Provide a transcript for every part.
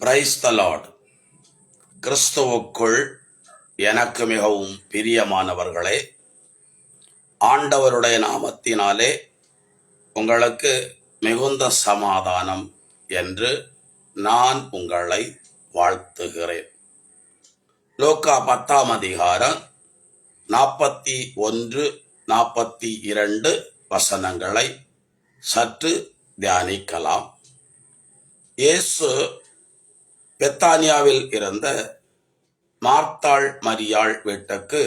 Praise the Lord கிறிஸ்துவுக்குள் எனக்கு மிகவும் பிரியமானவர்களே ஆண்டவருடைய நாமத்தினாலே உங்களுக்கு மிகுந்த சமாதானம் என்று நான் உங்களை வாழ்த்துகிறேன். லோக்கா பத்தாம் அதிகாரம் நாற்பத்தி ஒன்று நாற்பத்தி இரண்டு வசனங்களை சற்று தியானிக்கலாம். இயேசு பெத்தானியாவில் இருந்த மார்த்தாள் மரியாள் வீட்டுக்கு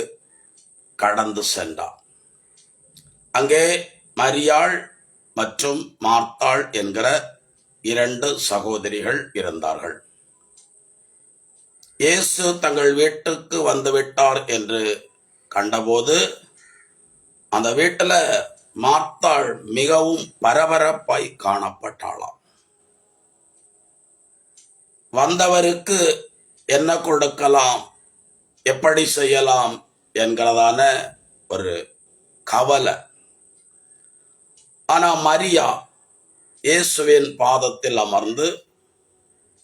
கடந்து சென்றார் அங்கே மரியாள் மற்றும் மார்த்தாள் என்கிற இரண்டு சகோதரிகள் இருந்தார்கள். இயேசு தங்கள் வீட்டுக்கு வந்துவிட்டார் என்று கண்டபோது அந்த வீட்டில் மார்த்தாள் மிகவும் பரபரப்பாய் காணப்பட்டாளாம். வந்தவருக்கு என்ன கொடுக்கலாம் எப்படி செய்யலாம் என்கிறதான ஒரு கவலை. ஆனா மரியா இயேசுவின் பாதத்தில் அமர்ந்து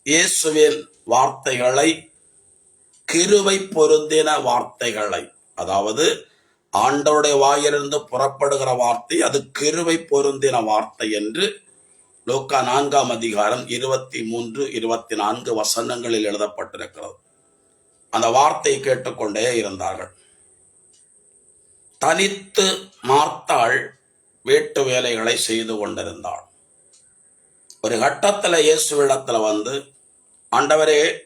இயேசுவின் வார்த்தைகளை கிருவை பொருந்தின வார்த்தைகளை அதாவது ஆண்டோடைய வாயிலிருந்து புறப்படுகிற வார்த்தை அது கிருவை பொருந்தின வார்த்தை என்று லோக்கா நான்காம் அதிகாரம் இருபத்தி மூன்று இருபத்தி நான்கு வசனங்களில் எழுதப்பட்டிருக்கிறது. அந்த வார்த்தை கேட்டுக்கொண்டே இருந்தார்கள். தனித்து மார்த்தாள் வீட்டு வேலைகளை செய்து கொண்டிருந்தாள். ஒரு கட்டத்தில் இயேசுவிடத்தில் வந்து ஆண்டவரே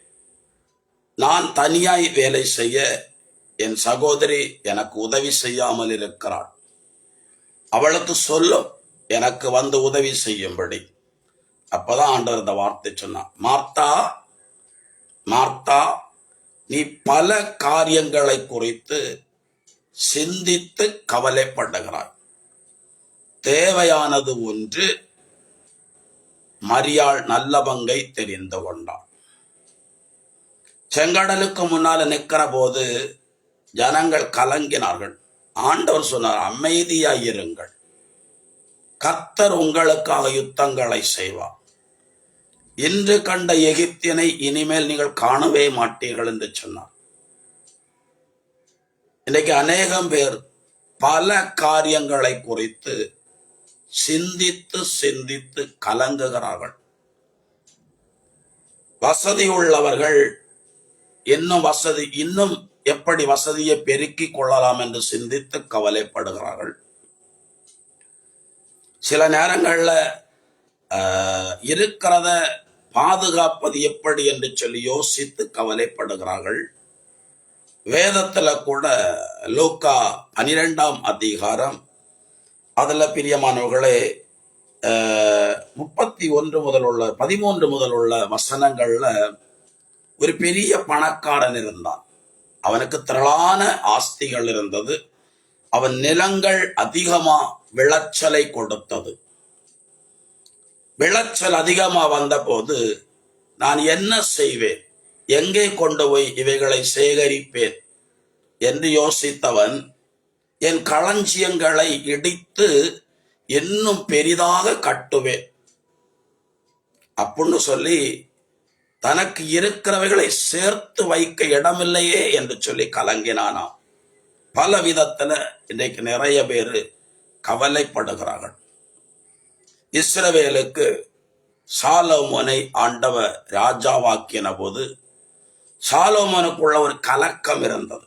நான் தனியாய் வேலை செய்ய என் சகோதரி எனக்கு உதவி செய்யாமல் இருக்கிறாள். அவளுக்கு சொல்லும். எனக்கு வந்து உதவி செய்யும்படி. அப்பதான் ஆண்டவர் இந்த வார்த்தை சொன்னான் மார்த்தா மார்த்தா நீ பல காரியங்களை குறித்து சிந்தித்து கவலைப்படுகிறாய். தேவையானது ஒன்று மரியாள் நல்ல பங்கை தெரிந்து கொண்டாள் செங்கடலுக்கு முன்னால் நிற்கிற போது ஜனங்கள் கலங்கினார்கள். ஆண்டவர் சொன்னார் அமைதியாயிருங்கள். கத்தர் உங்களுக்காக யுத்தங்களை செய்வார். இன்று கண்ட எகிப்தியனை இனிமேல் நீங்கள் காணவே மாட்டீர்கள் என்று சொன்னார். இன்னைக்கு அநேகம் பேர் பல காரியங்களை குறித்து சிந்தித்து சிந்தித்து கலங்குகிறார்கள். வசதி உள்ளவர்கள் இன்னும் வசதி இன்னும் எப்படி வசதியை பெருக்கிக் கொள்ளலாம் என்று சிந்தித்து கவலைப்படுகிறார்கள். சில நேரங்களில் இருக்கிறத பாதுகாப்பது எப்படி என்று சொல்லி யோசித்து கவலைப்படுகிறார்கள். வேதத்தில் கூட லூக்கா பனிரெண்டாம் அதிகாரம் அதில் பிரியமானவர்களே முப்பத்தி ஒன்று முதல் உள்ள பதிமூன்று முதல் உள்ள வசனங்களில் ஒரு பெரிய பணக்காரன் இருந்தான். அவனுக்கு திரளான ஆஸ்திகள் இருந்தது. அவன் நிலங்கள் அதிகமா விளைச்சலை கொடுத்தது. விளைச்சல் அதிகமா வந்தபோது நான் என்ன செய்வேன்? எங்கே கொண்டு போய் இவைகளை சேகரிப்பேன்? என்று யோசித்தவன் என் களஞ்சியங்களை இடித்து இன்னும் பெரிதாக கட்டுவேன். அப்படின்னு சொல்லி தனக்கு இருக்கிறவைகளை சேர்த்து வைக்க இடமில்லையே என்று சொல்லி கலங்கினானாம். பல விதத்துல இன்றைக்கு நிறைய பேர் கவலைப்படுகிறார்கள். இஸ்ரவேலுக்கு சாலோமோனை ஆண்டவர் ராஜாவாக்கின போது சாலோமோனுக்குள்ள ஒரு கலக்கம் இருந்தது.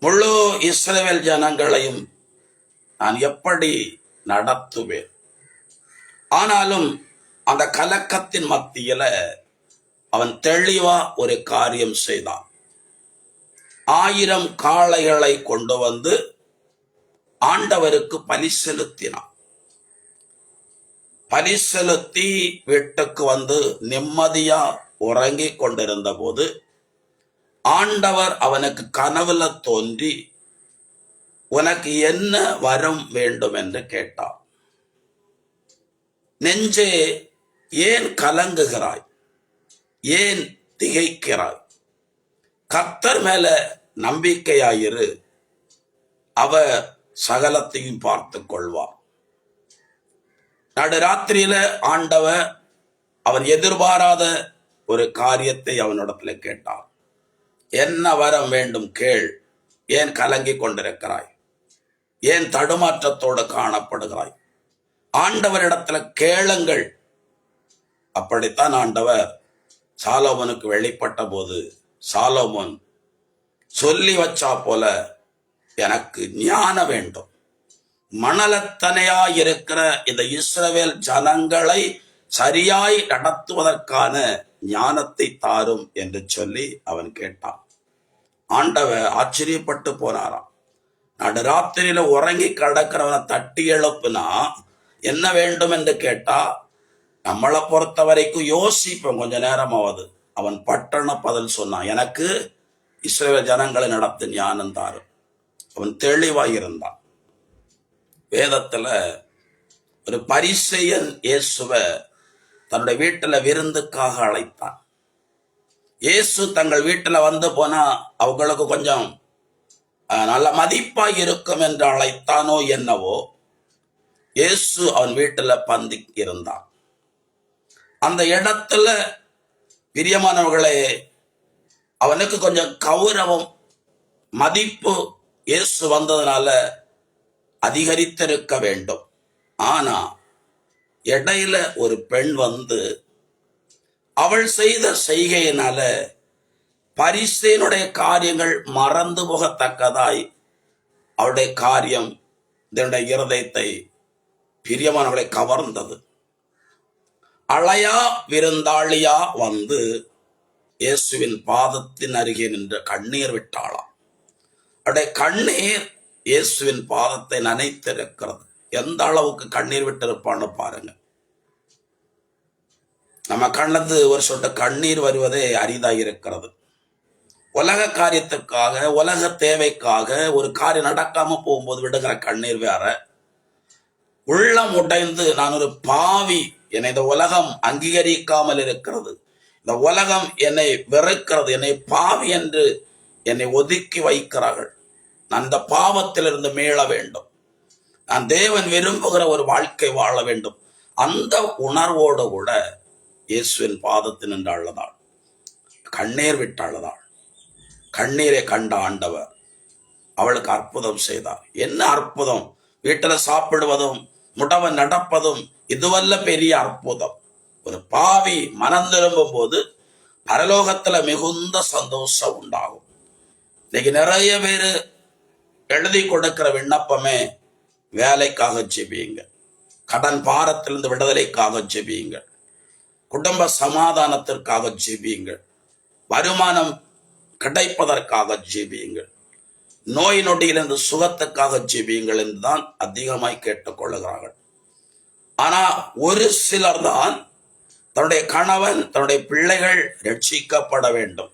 முழு இஸ்ரவேல் ஜனங்களையும் நான் எப்படி நடத்துவேன்? ஆனாலும் அந்த கலக்கத்தின் மத்தியில அவன் தெளிவா ஒரு காரியம் செய்தான். ஆயிரம் காளைகளை கொண்டு வந்து ஆண்டவருக்கு பலி செலுத்தினான். பலி செலுத்தி வீட்டுக்கு வந்து நிம்மதியா உறங்கிக் கொண்டிருந்த போது ஆண்டவர் அவனுக்கு கனவுல தோன்றி உனக்கு என்ன வரம் வேண்டும்? என்று கேட்டான். நெஞ்சே ஏன் கலங்குகிறாய்? ஏன் திகைக்கிறாய்? கர்த்தர் மேல நம்பிக்கையாயிரு. அவர் சகலத்தையும் பார்த்து கொள்வார். நடுராத்திரியில ஆண்டவ அவன் எதிர்பாராத ஒரு காரியத்தை அவனிடத்துல கேட்டான் என்ன வரம் வேண்டும் கேள். ஏன் கலங்கி கொண்டிருக்கிறாய்? ஏன் தடுமாற்றத்தோடு காணப்படுகிறாய்? ஆண்டவரிடத்துல கேளுங்கள். அப்படித்தான் ஆண்டவர் சாலோவனுக்கு வெளிப்பட்ட போது சாலோமோன் சொல்லி வச்சா போல எனக்கு ஞானம் வேண்டும். மணலத்தனையா இருக்கிற இந்த இஸ்ரவேல் ஜனங்களை சரியாய் நடத்துவதற்கான ஞானத்தை தாரும் என்று சொல்லி அவன் கேட்டான். ஆண்டவன் ஆச்சரியப்பட்டு போனாராம். நடுராத்திரியில உறங்கி கிடக்கிறவனை தட்டி எழுப்புனா என்ன வேண்டும் என்று கேட்டா நம்மளை பொறுத்த வரைக்கும் யோசிப்போம் கொஞ்ச நேரமாவது. அவன் பட்டண பதில் சொன்னான். எனக்கு இஸ்ரவேல் ஜனங்களை நடத்து ஞானம் தாரும் அவன் தெளிவாக இருந்தான் வேதத்துல ஒரு பரிசெயன் இயேசுவை தன்னுடைய வீட்டுல விருந்துக்காக அழைத்தான். இயேசு தங்கள் வீட்டுல வந்து போனா அவங்களுக்கு கொஞ்சம் நல்ல மதிப்பா இருக்கும் என்று அழைத்தானோ என்னவோ இயேசு அவன் வீட்டுல பந்தி இருந்தான். அந்த இடத்துல பிரியமானவர்களே அவனுக்கு கொஞ்சம் கௌரவம் மதிப்பு இயேசு வந்ததுனால அதிகரித்திருக்க வேண்டும். ஆனா இடையில ஒரு பெண் வந்து அவள் செய்த செய்கையினால பரிசையினுடைய காரியங்கள் மறந்து போகத்தக்கதாய் அவளுடைய காரியம் இதனுடைய இருதயத்தை பிரியமானவர்களை கவர்ந்தது. அழையா விருந்தாளியா வந்து இயேசுவின் பாதத்தின் அருகே நின்று கண்ணீர் விட்டாளாம். அவருடைய கண்ணீர் இயேசுவின் பாதத்தை நனைத்திருக்கிறது. எந்த அளவுக்கு கண்ணீர் விட்டிருப்பான்னு பாருங்க. நம்ம கண்ணது ஒரு சொட்டு கண்ணீர் வருவதே அரிதாக இருக்கிறது. உலக காரியத்துக்காக உலக தேவைக்காக ஒரு காரியம் நடக்காம போகும்போது விடுகிற கண்ணீர் வேற. உள்ளம் உடைந்து நான் ஒரு பாவி என்னை இந்த உலகம் அங்கீகரிக்காமல் இருக்கிறது இந்த உலகம் என்னை வெறுக்கிறது என்னை பாவி என்று என்னை ஒதுக்கி வைக்கிறார்கள். நான் இந்த பாவத்திலிருந்து மீள வேண்டும். நான் தேவன் விரும்புகிற ஒரு வாழ்க்கை வாழ வேண்டும். அந்த உணர்வோடு கூட இயேசுவின் பாதத்தில் நின்று அழுதாள். கண்ணீர் விட்டு அழுதாள். கண்ணீரை கண்ட ஆண்டவர் அவளுக்கு அற்புதம் செய்தார். என்ன அற்புதம்? வீட்டில் சாப்பிடுவதும் முடவன் நடப்பதும் இதுவல்ல பெரிய அற்புதம். ஒரு பாவி மனம் திரும்பும் போது பரலோகத்துல மிகுந்த சந்தோஷம் உண்டாகும். இன்னைக்கு நிறைய பேர் எழுதி கொடுக்கிற விண்ணப்பமே வேலைக்காக ஜெபியுங்க. கடன் பாரத்திலிருந்து விடுதலைக்காக ஜெபியுங்க. குடும்ப சமாதானத்திற்காக ஜெபியுங்கள் வருமானம் கிடைப்பதற்காக ஜெபியுங்கள் நோய் நொடியிலிருந்து சுகத்துக்காக ஜெபியுங்கள் என்றுதான் அதிகமாய் கேட்டுக்கொள்ளுகிறார்கள் ஆனா ஒரு சிலர் தான் தன்னுடைய கணவன் தன்னுடைய பிள்ளைகள் ரட்சிக்கப்பட வேண்டும்.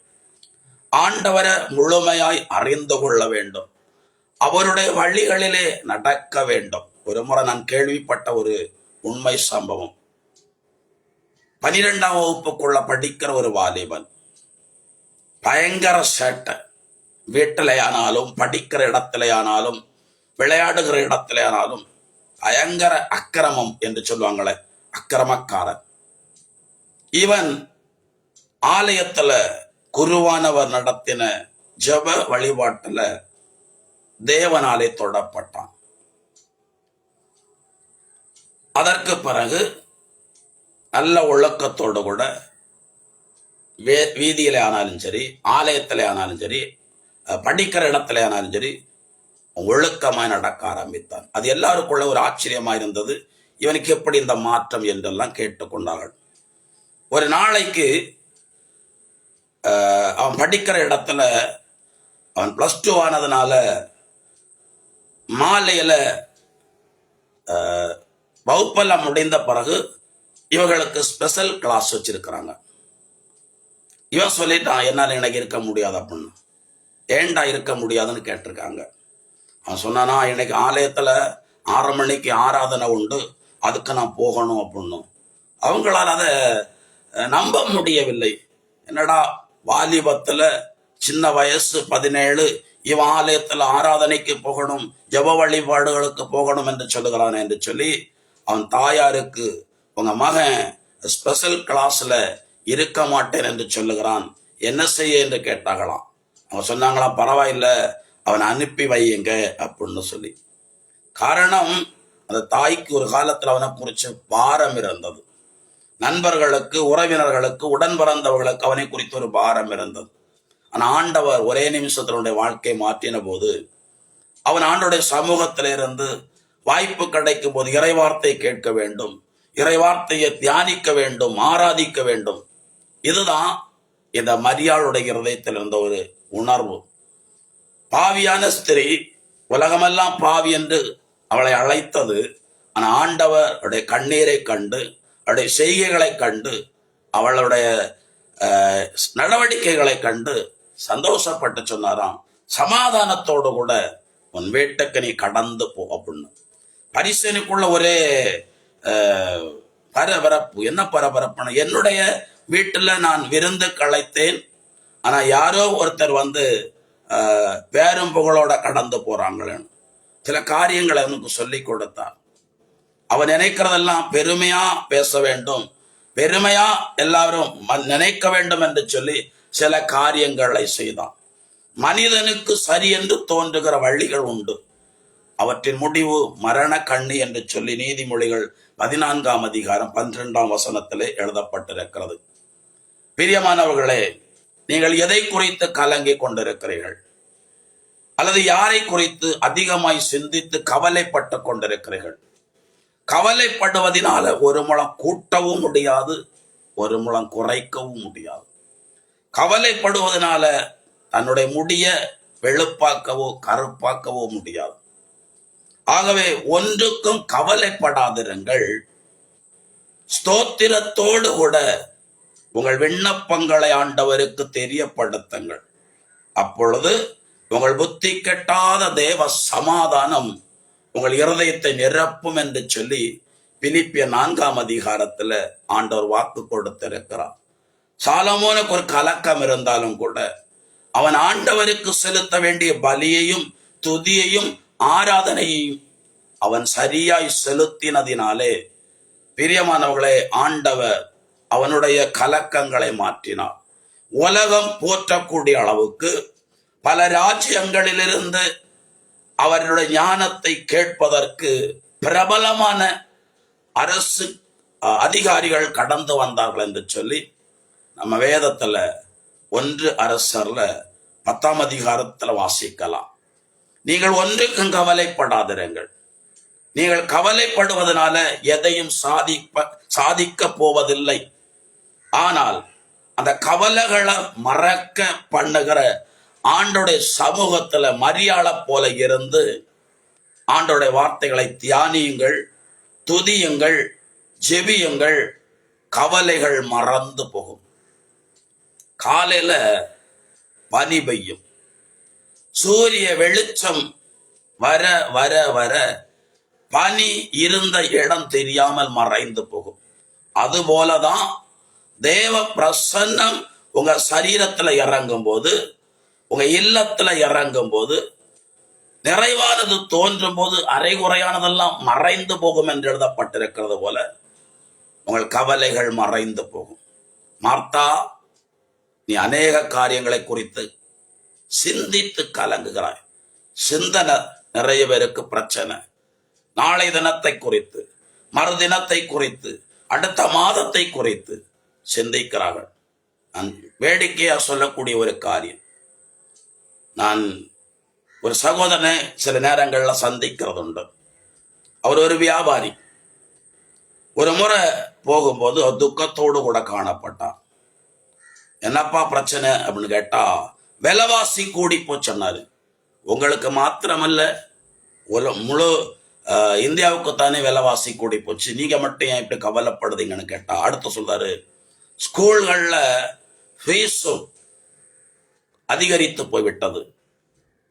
ஆண்டவரை முழுமையாய் அறிந்து கொள்ள வேண்டும். அவருடைய வழிகளிலே நடக்க வேண்டும். ஒரு முறை நான் கேள்விப்பட்ட ஒரு உண்மை சம்பவம். பனிரெண்டாம் வகுப்புக்குள்ள படிக்கிற ஒரு வாலிபன் பயங்கர சேட்டை. வீட்டிலையானாலும் படிக்கிற இடத்திலேயானாலும் விளையாடுகிற இடத்திலேயானாலும் பயங்கர அக்கிரமம் என்று சொல்லுவாங்களே அக்கிரமக்காரன் இவன் ஆலயத்துல குருவானவர் நடத்தின ஜெப வழிபாட்டுல தேவனாலே தொடப்பட்டான். அதற்கு பிறகு நல்ல ஒழுக்கத்தோடு கூட வே வீதியில ஆனாலும் சரி ஆலயத்திலே ஆனாலும் சரி படிக்கிற இடத்துல ஆனாலும் சரி ஒழுக்கமாய் நடக்க ஆரம்பித்தான். அது எல்லாருக்குள்ள ஒரு ஆச்சரியமா இருந்தது இவனுக்கு எப்படி இந்த மாற்றம் என்றெல்லாம் கேட்டுக்கொண்டார்கள். ஒரு நாளைக்கு அவன் படிக்கிற இடத்துல அவன் பிளஸ் டூ ஆனதுனால மாலையில வகுப்பெல்லாம் முடிந்த பிறகு இவர்களுக்கு ஸ்பெஷல் கிளாஸ் வச்சிருக்கிறாங்க. இவன் சொல்லிட்டான் என்னால் எனக்கு இருக்க முடியாது அப்படின்னு. ஏன்டா இருக்க முடியாதுன்னு கேட்டிருக்காங்க. அவன் சொன்னானா இன்னைக்கு ஆலயத்தில் ஆறு மணிக்கு ஆராதனை உண்டு அதுக்கு நான் போகணும் அப்படின்னும். அவங்களால அதை நம்ப முடியவில்லை. என்னடா வாலிபத்தில் சின்ன வயசு பதினேழு இவன் ஆலயத்தில் ஆராதனைக்கு போகணும் ஜெப வழிபாடுகளுக்கு போகணும் என்று சொல்லுகிறான் என்று சொல்லி அவன் தாயாருக்கு உங்கள் மகன் ஸ்பெஷல் கிளாஸில் இருக்க மாட்டேன் என்று சொல்லுகிறான். என்ன செய்ய என்று கேட்டாங்களாம். அவன் சொன்னாங்களாம் பரவாயில்லை அவனை அனுப்பி வையுங்க அப்படின்னு சொல்லி. காரணம் அந்த தாய்க்கு ஒரு காலத்தில் அவனை குறித்து பாரம் இருந்தது. நண்பர்களுக்கு உறவினர்களுக்கு உடன் பிறந்தவர்களுக்கு அவனை குறித்து ஒரு பாரம் இருந்தது. ஆனால் ஆண்டவர் ஒரே நிமிஷத்தினுடைய வாழ்க்கையை மாற்றின போது அவன் ஆண்டோடைய சமூகத்தில் இருந்து வாய்ப்பு கிடைக்கும் போது இறைவார்த்தை கேட்க வேண்டும் இறைவார்த்தையை தியானிக்க வேண்டும் ஆராதிக்க வேண்டும். இதுதான் இந்த மரியாளுடைய இருதயத்தில் இருந்த ஒரு உணர்வு. பாவியான ஸ்திரீ உலகமெல்லாம் பாவி என்று அவளை அழைத்தது. ஆனால் ஆண்டவர் அவருடைய கண்ணீரை கண்டு அவருடைய செய்கைகளை கண்டு அவளுடைய நடவடிக்கைகளை கண்டு சந்தோஷப்பட்டு சொன்னாராம். சமாதானத்தோடு கூட உன் வீட்டுக்கு நீ கடந்து போ அப்படின்னு. பரிசனுக்குள்ள ஒரே பரபரப்பு என்ன பரபரப்புனா என்னுடைய வீட்டில் நான் விருந்து களைத்தேன் ஆனால் யாரோ ஒருத்தர் வந்து பேரும் புகழோட கடந்து போறாங்களேன்னு. சில காரியங்களை அவனுக்கு சொல்லி கொடுத்தார் அவன் நினைக்கிறதெல்லாம் பெருமையா பேச வேண்டும். பெருமையா எல்லாரும் நினைக்க வேண்டும் என்று சொல்லி சில காரியங்களை செய்தான். மனிதனுக்கு சரி என்று தோன்றுகிற வழிகள் உண்டு. அவற்றின் முடிவு மரண கண்ணி என்று சொல்லி நீதிமொழிகள் பதினான்காம் அதிகாரம் பன்னிரெண்டாம் வசனத்திலே எழுதப்பட்டிருக்கிறது. பிரியமானவர்களே நீங்கள் எதை குறித்து கலங்கிக் கொண்டிருக்கிறீர்கள்? அல்லது யாரை குறித்து அதிகமாய் சிந்தித்து கவலைப்பட்டு கொண்டிருக்கிறீர்கள்? கவலைப்படுவதனால ஒரு முழம் கூட்டவும் முடியாது ஒரு முழம் குறைக்கவும் முடியாது. கவலைப்படுவதனால தன்னுடைய முடிய வெளுப்பாக்கவோ கருப்பாக்கவோ முடியாது. ஆகவே ஒன்றுக்கும் கவலைப்படாதிருங்கள். ஸ்தோத்திரத்தோடு கூட உங்கள் விண்ணப்பங்களை ஆண்டவருக்கு தெரியப்படுத்துங்கள். அப்பொழுது உங்கள் புத்தி கெட்டாத தேவ சமாதானம் உங்கள் இருதயத்தை நிரப்பும் என்று சொல்லி பிலிப்பிய நான்காம் அதிகாரத்துல ஆண்டவர் வாக்கு கொடுத்திருக்கிறார். சாலமோனுக்கு ஒரு கலக்கம் இருந்தாலும் கூட அவன் ஆண்டவருக்கு செலுத்த வேண்டிய பலியையும் துதியையும் ஆராதனையையும் அவன் சரியாய் செலுத்தினதினாலே பிரியமானவர்களே ஆண்டவர் அவனுடைய கலக்கங்களை மாற்றினார் உலகம் போற்றக்கூடிய அளவுக்கு பல ராஜ்யங்களிலிருந்து அவருடைய ஞானத்தை கேட்பதற்கு பிரபலமான அரசு அதிகாரிகள் கடந்து வந்தார்கள் என்று சொல்லி நம்ம வேதத்துல ஒன்று அரசர்ல பத்தாம் அதிகாரத்துல வாசிக்கலாம். நீங்கள் ஒன்றுக்கும் கவலைப்படாதிருங்கள். நீங்கள் கவலைப்படுவதனால எதையும் சாதிப்ப சாதிக்க போவதில்லை. ஆனால் அந்த கவலைகளை மறக்க பண்ணுகிற ஆண்டோடைய சமூகத்துல மரியாதை போல இருந்து ஆண்டோடைய வார்த்தைகளை தியானியுங்கள் துதியுங்கள் ஜெபியுங்கள். கவலைகள் மறந்து போகும். காலையில பனி பெய்யும். சூரிய வெளிச்சம் வர வர வர பனி இருந்த இடம் தெரியாமல் மறைந்து போகும். அதுபோலதான் தேவ பிரசன்னம் உங்க சரீரத்துல இறங்கும் போது உங்க இல்லத்துல இறங்கும் போது நிறைவானது தோன்றும் போது அரைகுறையானதெல்லாம் மறைந்து போகும் என்று எழுதப்பட்டிருக்கிறது போல உங்கள் கவலைகள் மறைந்து போகும். மார்த்தா நீ அநேக காரியங்களை குறித்து சிந்தித்து கலங்குகிறாய். சிந்தனை நிறைய பேருக்கு பிரச்சனை. நாளை தினத்தை குறித்து மறுதினத்தை குறித்து அடுத்த மாதத்தை குறித்து சிந்திக்கிறார்கள். நான் வேடிக்கையா சொல்லக்கூடிய ஒரு காரியம். நான் ஒரு சகோதரனை சில நேரங்களில் சந்திக்கிறது உண்டு அவர் ஒரு வியாபாரி. ஒரு முறை போகும்போது அவர் துக்கத்தோடு கூட காணப்பட்டார். என்னப்பா பிரச்சனை அப்படின்னு கேட்டா விலைவாசி கூடி போச்சுன்னாரு உங்களுக்கு மாத்திரமல்ல உல முழு இந்தியாவுக்கு தானே விலைவாசி கூடி போச்சு. நீங்க மட்டும் ஏன் இப்படி கவலைப்படுதீங்கன்னு கேட்டா அடுத்து சொல்றாரு ஸ்கூல்களில் ஃபீஸும் அதிகரித்து போய்விட்டது.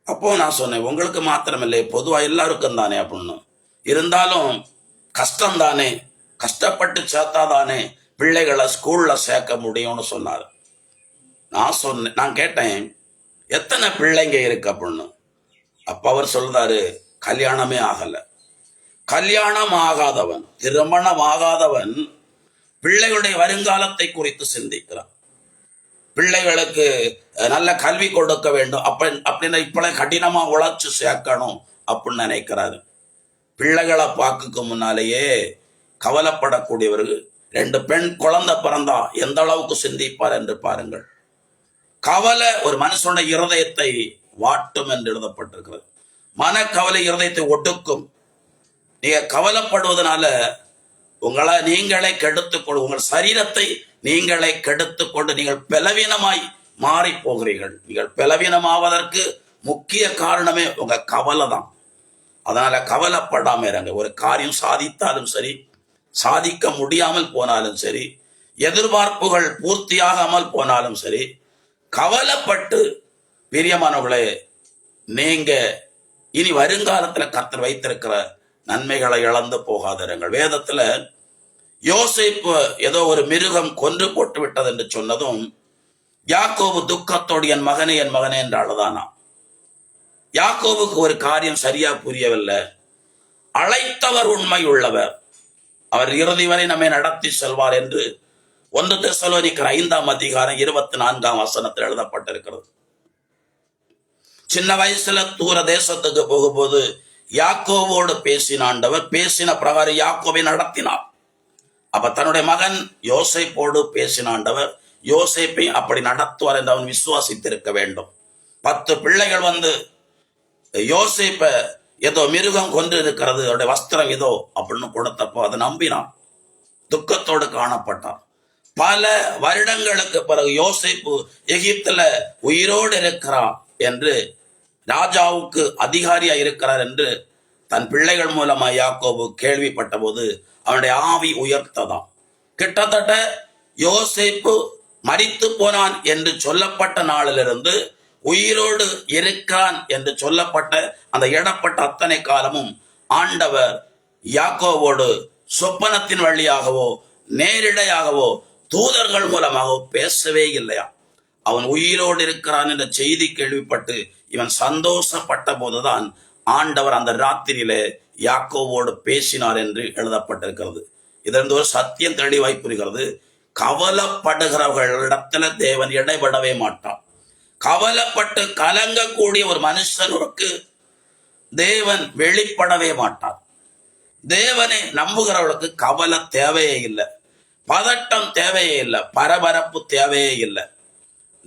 அப்போ நான் சொன்னேன் உங்களுக்கு மாத்திரமில்லை பொதுவாக எல்லாருக்கும் தானே அப்படின்னு. இருந்தாலும் கஷ்டம் தானே கஷ்டப்பட்டு சேர்த்தாதானே பிள்ளைகளை ஸ்கூலில் சேர்க்க முடியும்னு சொன்னார். நான் சொன்னேன் நான் கேட்டேன் எத்தனை பிள்ளைங்க இருக்கு அப்படின்னு? அப்போ அவர் சொல்றாரு கல்யாணமே ஆகலை. கல்யாணம் ஆகாதவன் திருமணம் ஆகாதவன் பிள்ளைகளுடைய வருங்காலத்தை குறித்து சிந்திக்கிறார் பிள்ளைகளுக்கு நல்ல கல்வி கொடுக்க வேண்டும். அப்ப அப்படின்னா இப்பள கடினமா உழைச்சு சேர்க்கணும் அப்படின்னு நினைக்கிறாரு. பிள்ளைகளை பார்க்கக்கு முன்னாலேயே கவலைப்படக்கூடியவர்கள் ரெண்டு பெண் குழந்தை பிறந்தா எந்த அளவுக்கு சிந்திப்பார் என்று பாருங்கள். கவலை ஒரு மனுஷனுடைய இருதயத்தை வாட்டும் என்று எழுதப்பட்டிருக்கிறது. மனக்கவலை இருதயத்தை ஒடுக்கும். நீங்க கவலைப்படுவதனால உங்களை நீங்களே கெடுத்துக்கொண்டு உங்கள் சரீரத்தை நீங்களே கெடுத்துக்கொண்டு நீங்கள் பலவீனமாய் மாறி போகிறீர்கள். நீங்கள் பலவீனமாவதற்கு முக்கிய காரணமே உங்க கவலை தான். அதனால கவலைப்படாம இருங்க. ஒரு காரியம் சாதித்தாலும் சரி சாதிக்க முடியாமல் போனாலும் சரி எதிர்பார்ப்புகள் பூர்த்தியாகாமல் போனாலும் சரி கவலைப்பட்டு பிரியமானவர்களே நீங்க இனி வருங்காலத்தில் கத்தர் வைத்திருக்கிற நன்மைகளை இழந்து போகாதிருங்கள். வேதத்துல யோசிப்பு ஏதோ ஒரு மிருகம் கொன்று போட்டு விட்டது என்று சொன்னதும் யாக்கோபு துக்கத்தோடு என் மகனே என் மகனே என்று அழுதானா யாக்கோவுக்கு ஒரு காரியம் சரியா புரியவில்லை. அழைத்தவர் உண்மை உள்ளவர். அவர் இறுதி வரை நம்மை நடத்தி செல்வார் என்று ஒன்று தெசலோனிக்கிற ஐந்தாம் அதிகாரம் இருபத்தி நான்காம் வசனத்தில் எழுதப்பட்டிருக்கிறது. சின்ன வயசுல தூர தேசத்துக்கு போகும்போது யாக்கோவோடு பேசினாண்டவர் பேசின பிரகாரம் யாக்கோவை நடத்தினார். அப்ப தன்னுடைய மகன் யோசேப்போடு பேசினாண்டவர் யோசைப்பை அப்படி நடத்துவார் என்று அவன் விசுவாசித்திருக்க வேண்டும். பத்து பிள்ளைகள் வந்து யோசைப்பை ஏதோ மிருகம் கொண்டு இருக்கிறது அவருடைய வஸ்திரம் ஏதோ அப்படின்னு கொடுத்தப்போ அதை நம்பினான். துக்கத்தோடு காணப்பட்டான். பல வருடங்களுக்கு பிறகு யோசைப்பு எகிப்துல உயிரோடு இருக்கிறான் என்று ராஜாவுக்கு அதிகாரியா இருக்கிறார் என்று தன் பிள்ளைகள் மூலமா யாக்கோபு கேள்விப்பட்ட போது அவனுடைய ஆவி உயர்த்ததாம். கிட்டத்தட்ட யோசேப்பு மறித்து போனான் என்று சொல்லப்பட்ட நாளிலிருந்து உயிரோடு இருக்கிறான் என்று சொல்லப்பட்ட அந்த இடப்பட்ட அத்தனை காலமும் ஆண்டவர் யாக்கோவோடு சொப்பனத்தின் வழியாகவோ நேரிடையாகவோ தூதர்கள் மூலமாகவோ பேசவே இல்லையா அவன் உயிரோடு இருக்கிறான் என்ற செய்தி கேள்விப்பட்டு இவன் சந்தோஷப்பட்ட போதுதான் ஆண்டவர் அந்த ராத்திரியிலே யாக்கோவோடு பேசினார் என்று எழுதப்பட்டிருக்கிறது. இதற்கு ஒரு சத்தியம் தெளிவாய் புரிகிறது கவலைப்படுகிறவர்களிடத்துல தேவன் இடைபடவே மாட்டான் கவலைப்பட்டு கலங்கக்கூடிய ஒரு மனுஷனுக்கு தேவன் வெளிப்படவே மாட்டார். தேவனை நம்புகிறவர்களுக்கு கவலை தேவையே இல்லை. பதட்டம் தேவையே இல்லை. பரபரப்பு தேவையே இல்லை.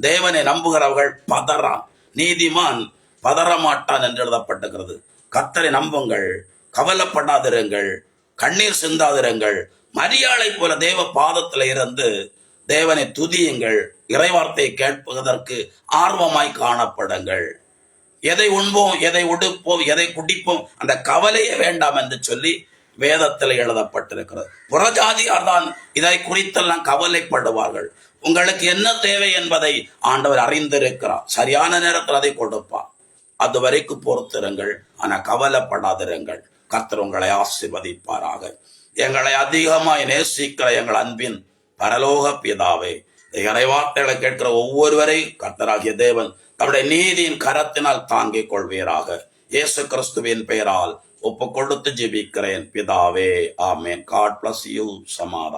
தேவனை நம்புகிறவர்கள் பதறான் நீதிமான் பதறமாட்டான் என்று எழுதப்பட்டிருக்கிறது. கத்தரை நம்புங்கள் கவலைப்படாதிருங்கள் கண்ணீர் சிந்தாதிருங்கள். மரியாளை போல தேவ பாதத்தில் இருந்து தேவனை துதியுங்கள். இறைவார்த்தையை கேட்பதற்கு ஆர்வமாய் காணப்படுங்கள். எதை உண்போம் எதை உடுப்போம் எதை குடிப்போம் அந்த கவலையே வேண்டாம் என்று சொல்லி வேதத்தில் எழுதப்பட்டிருக்கிறது. புறஜாதியார் தான் இதை குறித்தெல்லாம் கவலைப்படுவார்கள். உங்களுக்கு என்ன தேவை என்பதை ஆண்டவர் அறிந்திருக்கிறார். சரியான நேரத்தில் அதை கொடுப்பார் அது வரைக்கும் பொறுத்திருங்கள். ஆனால் கவலைப்படாதிருங்கள். கத்தர் உங்களை ஆசிர்வதிப்பாராக. எங்களை அதிகமாய் நேசிக்கிற எங்கள் அன்பின் பரலோக பிதாவே இறைவார்த்தைகளை கேட்கிற ஒவ்வொருவரையும் கத்தராகிய தேவன் தம்முடைய நீதியின் கரத்தினால் தாங்கிக் கொள்வீராக. இயேசு கிறிஸ்துவின் பெயரால் ஒப்பு கொடுத்து ஜெபிக்கிறேன். பிதாவே ஆமேன். God bless you சமாதான்